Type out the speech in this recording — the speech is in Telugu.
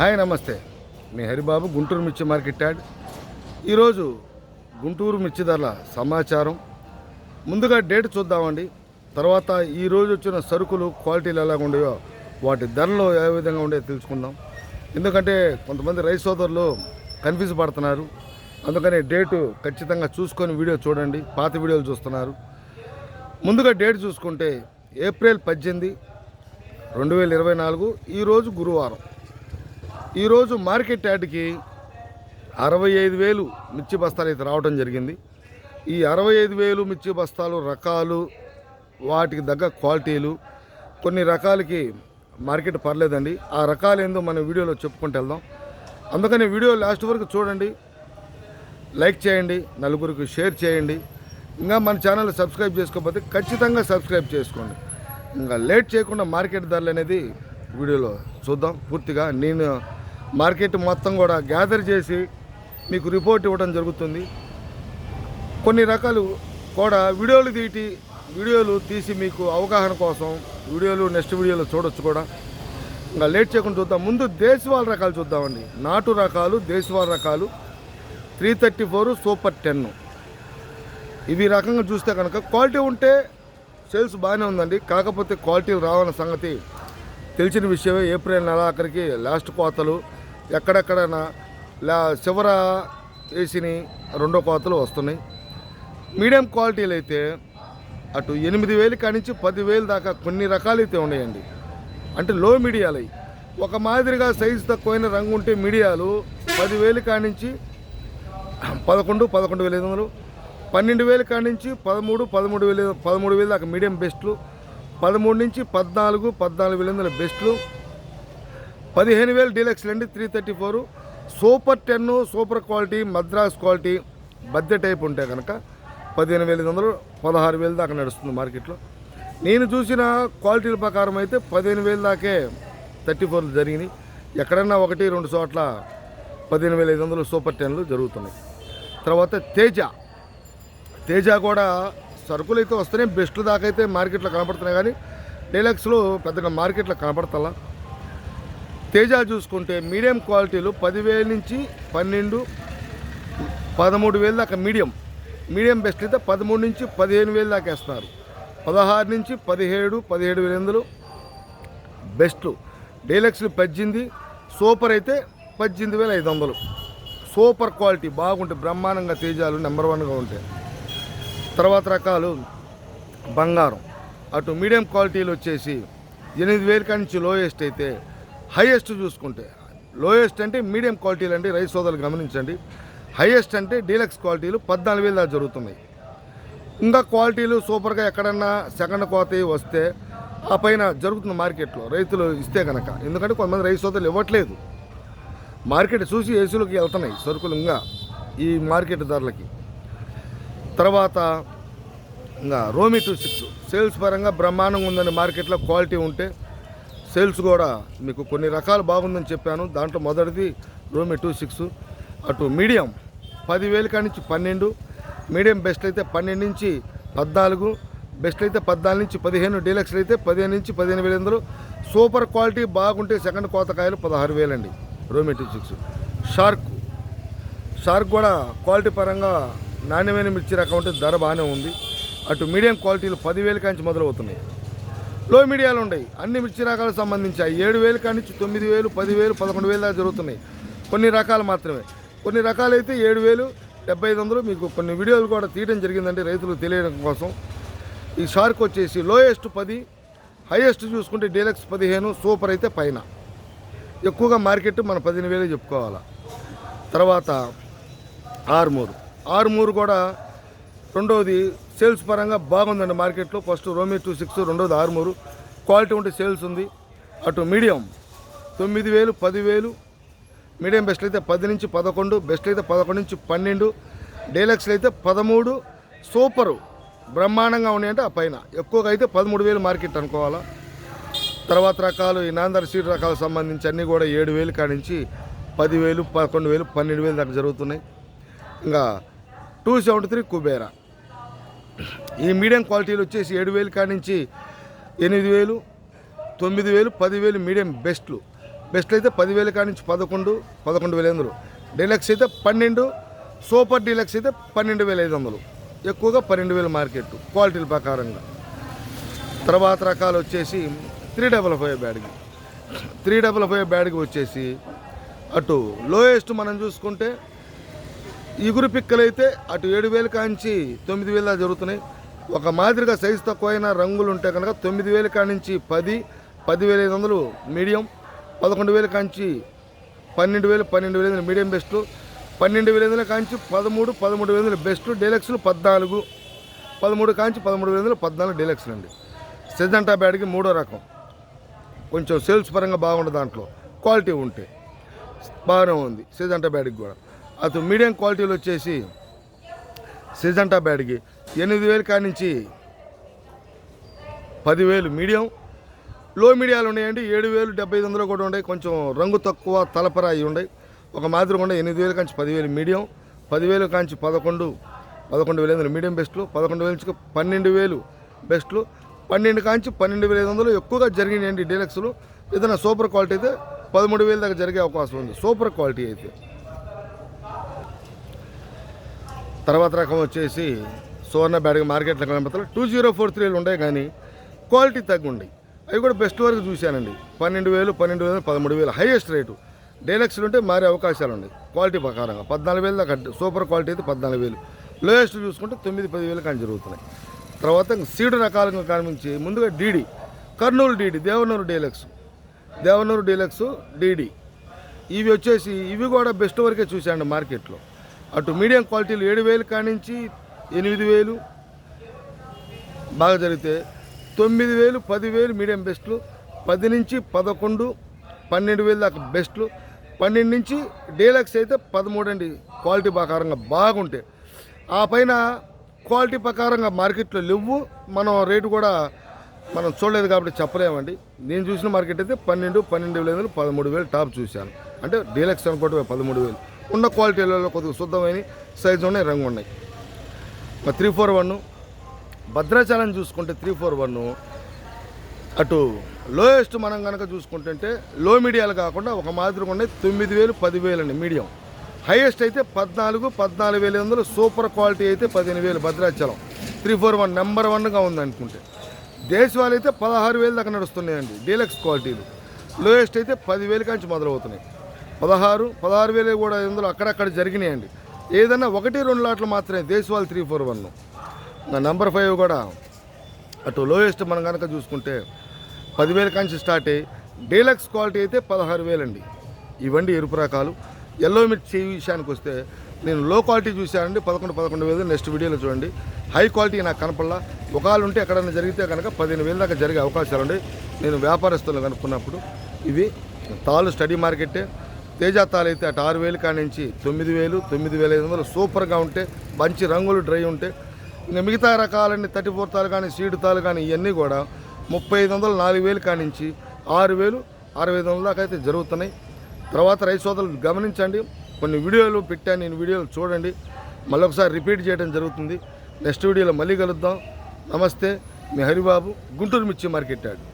హాయ్ నమస్తే. మీ హరిబాబు గుంటూరు మిర్చి మార్కెట్ యాడ్. ఈరోజు గుంటూరు మిర్చి ధరల సమాచారం. ముందుగా డేట్ చూద్దామండి. తర్వాత ఈరోజు వచ్చిన సరుకులు క్వాలిటీలు ఎలా ఉండేవో వాటి ధరలు ఏ విధంగా ఉండేవి తెలుసుకుందాం. ఎందుకంటే కొంతమంది రైతు సోదరులు కన్ఫ్యూజ్ పడుతున్నారు. అందుకని డేటు ఖచ్చితంగా చూసుకొని వీడియో చూడండి. పాత వీడియోలు చూస్తున్నారు. ముందుగా డేట్ చూసుకుంటే ఏప్రిల్ పద్దెనిమిది రెండు వేల ఇరవై నాలుగు ఈరోజు గురువారం. ఈరోజు మార్కెట్ యార్డ్కి అరవై ఐదు వేలు మిర్చి బస్తాలు అయితే రావడం జరిగింది. ఈ అరవై ఐదు వేలు మిర్చి బస్తాలు రకాలు వాటికి తగ్గ క్వాలిటీలు కొన్ని రకాలకి మార్కెట్ పర్లేదండి. ఆ రకాలు ఏందో మన వీడియోలో చెప్పుకుంటూ వెళ్దాం. అందుకని వీడియో లాస్ట్ వరకు చూడండి. లైక్ చేయండి నలుగురికి షేర్ చేయండి. ఇంకా మన ఛానల్ సబ్స్క్రైబ్ చేసుకోకపోతే ఖచ్చితంగా సబ్స్క్రైబ్ చేసుకోండి. ఇంకా లేట్ చేయకుండా మార్కెట్ ధరలు అనేది వీడియోలో చూద్దాం. పూర్తిగా నేను మార్కెట్ మొత్తం కూడా గ్యాదర్ చేసి మీకు రిపోర్ట్ ఇవ్వడం జరుగుతుంది. కొన్ని రకాలు కూడా వీడియోలు తీటి వీడియోలు తీసి మీకు అవగాహన కోసం వీడియోలు నెక్స్ట్ వీడియోలో చూడొచ్చు కూడా. ఇంకా లేట్ చేయకుండా చూద్దాం. ముందు దేశవాళ రకాలు చూద్దామండి. నాటు రకాలు దేశవాళ రకాలు. Three thirty four super ten ఇవి రకంగా చూస్తే కనుక క్వాలిటీ ఉంటే సేల్స్ బాగానే ఉందండి. కాకపోతే క్వాలిటీ రావన్న సంగతి తెలిసిన విషయమే. ఏప్రిల్ నెల ఆఖరికి లాస్ట్ కోతలు. ఎక్కడెక్కడ లా చివర వేసినవి రెండో కోతలు వస్తున్నాయి మీడియం క్వాలిటీలు అయితే అటు ఎనిమిది వేలు కానించి పదివేలు దాకా కొన్ని రకాలు అయితే ఉన్నాయండి అంటే లో మీడియాలు అవి. ఒక మాదిరిగా సైజు తక్కువైన రంగు ఉంటే మీడియాలు పదివేలు కానించి పదకొండు పదకొండు వేల ఐదు వందలు పన్నెండు వేలు కానించి పదమూడు పదమూడు వేలు పదమూడు వేలు దాకా మీడియం బెస్ట్లు పదమూడు నుంచి పద్నాలుగు పద్నాలుగు వేల వందల బెస్ట్లు పదిహేను వేలు డీలక్స్లు అండి three thirty four super ten super quality Madras quality బద్దె type ఉంటే కనుక పదిహేను వేల ఐదు వందలు పదహారు వేలు దాకా నడుస్తుంది మార్కెట్లో. నేను చూసిన క్వాలిటీల ప్రకారం అయితే పదిహేను వేలు దాకే థర్టీ ఫోర్లు జరిగినాయి. ఎక్కడన్నా ఒకటి రెండు చోట్ల పదిహేను వేల ఐదు వందలు సూపర్ టెన్లు జరుగుతున్నాయి. తర్వాత తేజ. తేజ కూడా సరుకులు అయితే వస్తున్నాయి బెస్ట్ దాకా అయితే మార్కెట్లో కనపడుతున్నాయి కానీ డీలక్స్లో పెద్దగా మార్కెట్లో కనపడతలా. తేజ చూసుకుంటే మీడియం క్వాలిటీలు పదివేల నుంచి పన్నెండు పదమూడు వేలు దాకా మీడియం. మీడియం బెస్ట్ అయితే పదమూడు నుంచి పదిహేను వేలు దాకా వేస్తున్నారు పదహారు నుంచి పదిహేడు పదిహేడు వేల వందలు బెస్ట్లు డీలక్స్లు పద్దెనిమిది సూపర్ అయితే పద్దెనిమిది వేల ఐదు వందలు. సూపర్ క్వాలిటీ బాగుంటాయి బ్రహ్మాండంగా తేజాలు నెంబర్ వన్గా ఉంటాయి తర్వాత రకాలు బంగారం. అటు మీడియం క్వాలిటీలు వచ్చేసి ఎనిమిది వేల కాడి నుంచి లోయెస్ట్ అయితే హైయెస్ట్ చూసుకుంటే లోయెస్ట్ అంటే మీడియం క్వాలిటీలు అండి రైస్ సోదరులు గమనించండి. హైయెస్ట్ అంటే డీలక్స్ క్వాలిటీలు పద్నాలుగు వేలు దాకా జరుగుతున్నాయి. ఇంకా క్వాలిటీలు సూపర్గా ఎక్కడన్నా సెకండ్ కోత వస్తే ఆ పైన జరుగుతుంది మార్కెట్లో రైతులు ఇస్తే కనుక ఎందుకంటే కొంతమంది రైతు సోదరులు ఇవ్వట్లేదు. మార్కెట్ చూసి ఏసీలోకి వెళ్తున్నాయి సరుకులు ఇంకా ఈ మార్కెట్ ధరలకి. తర్వాత ఇంకా రోమి టూ సిక్స్ సేల్స్ పరంగా బ్రహ్మాండంగా ఉందని మార్కెట్లో క్వాలిటీ ఉంటే సేల్స్ కూడా మీకు కొన్ని రకాలు బాగుందని చెప్పాను. దాంట్లో మొదటిది రోమి టూ సిక్స్ అటు మీడియం పదివేల కాడి నుంచి పన్నెండు మీడియం బెస్ట్ అయితే పన్నెండు నుంచి పద్నాలుగు బెస్ట్ అయితే పద్నాలుగు నుంచి పదిహేను డీలక్స్ అయితే పదిహేను నుంచి పదిహేను వేల ఎందులో సూపర్ క్వాలిటీ బాగుంటే సెకండ్ కోతకాయలు పదహారు వేలండి రోమి టూ సిక్స్ షార్క్ షార్క్ కూడా క్వాలిటీ పరంగా నాణ్యమైన మిర్చి రకం ఉంటే ధర బాగానే ఉంది. అటు మీడియం క్వాలిటీలు పదివేల కాంచి మొదలవుతున్నాయి. లో మీడియాలు ఉన్నాయి అన్ని మిర్చి రకాలకు సంబంధించి ఏడు వేలు కానించి తొమ్మిది వేలు పదివేలు పదకొండు వేలు దాకా జరుగుతున్నాయి. కొన్ని రకాలు మాత్రమే. కొన్ని రకాలు అయితే ఏడు వేలు డెబ్బై ఐదు వందలు మీకు కొన్ని వీడియోలు కూడా తీయడం జరిగిందండి రైతులకు తెలియడం కోసం. ఈ షార్క్ వచ్చేసి లోయెస్ట్ పది హైయెస్ట్ చూసుకుంటే డీలక్స్ పదిహేను సూపర్ అయితే పైన. ఎక్కువగా మార్కెట్ మన పదిహేను వేలే చెప్పుకోవాలా. తర్వాత ఆరుమూరు. ఆరుమూరు కూడా రెండవది సేల్స్ పరంగా బాగుందండి మార్కెట్లో. ఫస్ట్ రోమి టూ సిక్స్ రెండవది ఆరుమూరు. క్వాలిటీ ఉంటే సేల్స్ ఉంది. అటు మీడియం తొమ్మిది వేలు పదివేలు. మీడియం బెస్ట్ అయితే పది నుంచి పదకొండు బెస్ట్ అయితే పదకొండు నుంచి పన్నెండు. డీలక్స్లు అయితే పదమూడు. సూపరు బ్రహ్మాండంగా ఉన్నాయంటే ఆ పైన. ఎక్కువగా అయితే పదమూడు వేలు మార్కెట్ అనుకోవాలా. తర్వాత రకాలు ఈ నాందర్ సీడ్ రకాలకు సంబంధించి అన్నీ కూడా ఏడు వేలు కానించి పదివేలు పదకొండు వేలు పన్నెండు వేలు దాకా జరుగుతున్నాయి. ఇంకా టూ సెవెంటీ త్రీ కుబేరా. ఈ మీడియం క్వాలిటీలు వచ్చేసి ఏడు వేలు కానించి ఎనిమిది వేలు తొమ్మిది వేలు పదివేలు మీడియం బెస్ట్లు. బెస్ట్ అయితే పదివేల కాడి నుంచి పదకొండు పదకొండు వేల ఐదు డీలక్స్ అయితే పన్నెండు సూపర్ డీలక్స్ అయితే పన్నెండు వేల ఐదు వందలు. ఎక్కువగా పన్నెండు వేల మార్కెట్ క్వాలిటీల ప్రకారంగా. తర్వాత రకాలు వచ్చేసి త్రీ డబల్ ఫైవ్ బ్యాడ్కి. త్రీ డబల్ ఫైవ్ బ్యాడ్కి వచ్చేసి అటు లోయెస్ట్ మనం చూసుకుంటే ఇగురు పిక్కలైతే అటు ఏడు వేల కాంచి తొమ్మిది వేల జరుగుతున్నాయి. ఒక మాదిరిగా సైజు తక్కువైన రంగులు ఉంటే కనుక తొమ్మిది వేల కానించి పది పదివేల ఐదు వందలు మీడియం పదకొండు వేల కాంచి పన్నెండు వేలు పన్నెండు వేల ఐదు మీడియం బెస్ట్ పన్నెండు వేల ఐదు కాంచి పదమూడు పదమూడు వేల బెస్ట్ డీలక్స్లు పద్నాలుగు పదమూడు కాంచి పదమూడు వేల పద్నాలుగు డీలక్స్లు అండి. సెజంటా బ్యాడ్కి మూడో రకం. కొంచెం సేల్స్ పరంగా బాగుండదు దాంట్లో. క్వాలిటీ ఉంటే బాగానే ఉంది సిజంటా బ్యాడ్కి కూడా. అటు మీడియం క్వాలిటీలో వచ్చేసి సిజంటా బ్యాడ్కి ఎనిమిది వేలు కాడి నుంచి పదివేలు మీడియం. లో మీడియాలు ఉన్నాయండి ఏడు వేలు డెబ్బై ఐదు వందలు కూడా ఉన్నాయి. కొంచెం రంగు తక్కువ తలపరాయి ఉన్నాయి. ఒక మాదిరి ఉండే ఎనిమిది వేలు కాంచి పదివేలు మీడియం పదివేలు కాంచి పదకొండు పదకొండు వేల ఐదు వందలు మీడియం బెస్ట్లు పదకొండు వేల నుంచి పన్నెండు వేలు బెస్ట్లు పన్నెండు కాంచి పన్నెండు వేల ఐదు వందలు ఎక్కువగా జరిగినాయండి డీలక్స్లు. ఏదైనా సూపర్ క్వాలిటీ అయితే పదమూడు వేల దాకా జరిగే అవకాశం ఉంది. సూపర్ క్వాలిటీ అయితే. తర్వాత రకం వచ్చేసి సువర్ణ బ్యాడ్గా మార్కెట్లో కనబడతారు. టూ జీరో ఫోర్ త్రీలు ఉన్నాయి కానీ క్వాలిటీ తగ్గుండి. అవి కూడా బెస్ట్ వరకు చూశానండి. పన్నెండు వేలు పన్నెండు వేలు పదమూడు వేలు హైయెస్ట్ రేటు. డైలక్స్లు ఉంటే మారే అవకాశాలు ఉన్నాయి. క్వాలిటీ ప్రకారంగా పద్నాలుగు వేలు దాకా సూపర్ క్వాలిటీ అయితే పద్నాలుగు వేలు. లోయెస్ట్ చూసుకుంటే తొమ్మిది పది వేలు కానీ జరుగుతున్నాయి. తర్వాత సీడు రకాలుగా కనిపించి ముందుగా DD. Kurnool DD Devanur deluxe. Devanur deluxe DD. ఇవి వచ్చేసి ఇవి కూడా బెస్ట్ వరకే చూశాను మార్కెట్లో. అటు మీడియం క్వాలిటీలు ఏడు వేలు కానించి ఎనిమిది వేలు బాగా జరిగితే తొమ్మిది వేలు పదివేలు మీడియం బెస్ట్లు పది నుంచి పదకొండు పన్నెండు వేలు దాకా బెస్ట్లు పన్నెండు నుంచి డీలక్స్ అయితే పదమూడు అండి. క్వాలిటీ ప్రకారంగా బాగుంటాయి ఆ పైన క్వాలిటీ ప్రకారంగా మార్కెట్లో లేవు. మనం రేటు కూడా మనం చూడలేదు కాబట్టి చెప్పలేమండి. నేను చూసిన మార్కెట్ అయితే పన్నెండు పన్నెండు వేల ఐదు వందలు పదమూడు వేలు టాప్ చూశాను. అంటే డీలక్స్ అనుకోవటమే పదమూడు వేలు. ఉన్న క్వాలిటీలలో కొద్దిగా శుద్ధమైన సైజు ఉన్నాయి రంగు ఉన్నాయి. మరి త్రీ ఫోర్ వన్ భద్రాచలం చూసుకుంటే త్రీ ఫోర్ వన్ అటు లోయెస్ట్ మనం కనుక చూసుకుంటుంటే లో మీడియాలు కాకుండా ఒక మాదిరిగా ఉన్నాయి తొమ్మిది వేలు పదివేలు అండి మీడియం హైయెస్ట్ అయితే పద్నాలుగు పద్నాలుగు వేల వందలు సూపర్ క్వాలిటీ అయితే పదిహేను వేలు Bhadrachalam. Three four one number వన్గా ఉంది అనుకుంటే. దేశవాళీ అయితే పదహారు వేలు దాకా నడుస్తున్నాయండి డీలక్స్ క్వాలిటీలు లోయెస్ట్ అయితే పదివేలు కాంచి మొదలవుతున్నాయి. పదహారు పదహారు వేలు కూడా ఇందులో అక్కడక్కడ జరిగినాయండి. ఏదన్నా ఒకటి రెండు లాట్లు మాత్రమే దేశవాళీ three four one. Number five కూడా అటు లోయెస్ట్ మనం కనుక చూసుకుంటే పదివేల కాంచి స్టార్ట్ అయ్యి డీలక్స్ క్వాలిటీ అయితే పదహారు వేలండి. ఇవండి ఎరుపు రకాలు. ఎల్లో మిర్చి విషయానికి వస్తే నేను లో క్వాలిటీ చూశానండి పదకొండు పదకొండు వేలు. నెక్స్ట్ వీడియోలో చూడండి. హై క్వాలిటీ నాకు కనపడలా. ఒకళ్ళు ఉంటే ఎక్కడైనా జరిగితే కనుక పదిహేను వేల దాకా జరిగే అవకాశాలు ఉన్నాయి. నేను వ్యాపారస్తులను కనుక్కున్నప్పుడు ఇవి తాలు స్టడీ మార్కెట్టే తేజ అయితే అటు ఆరు వేలు కానించి తొమ్మిది వేలు తొమ్మిది వేల ఐదు వందలు సూపర్గా ఉంటే మంచి రంగులు డ్రై ఉంటే ఇంకా మిగతా రకాలన్నీ థర్టీ ఫోర్ తాలు కానీ సీడు తాలు కానీ ఇవన్నీ కూడా ముప్పై ఐదు వందలు నాలుగు వేలు కానించి ఆరు వేలు అరవై ఐదు వందల దాకా అయితే జరుగుతున్నాయి. తర్వాత రైతు సోదరులు గమనించండి కొన్ని వీడియోలు పెట్టాను నేను వీడియోలు చూడండి మళ్ళీ ఒకసారి రిపీట్ చేయడం జరుగుతుంది. నెక్స్ట్ వీడియోలో మళ్ళీ కలుద్దాం. నమస్తే మీ హరిబాబు గుంటూరు మిర్చి మార్కెట్ యార్డ్.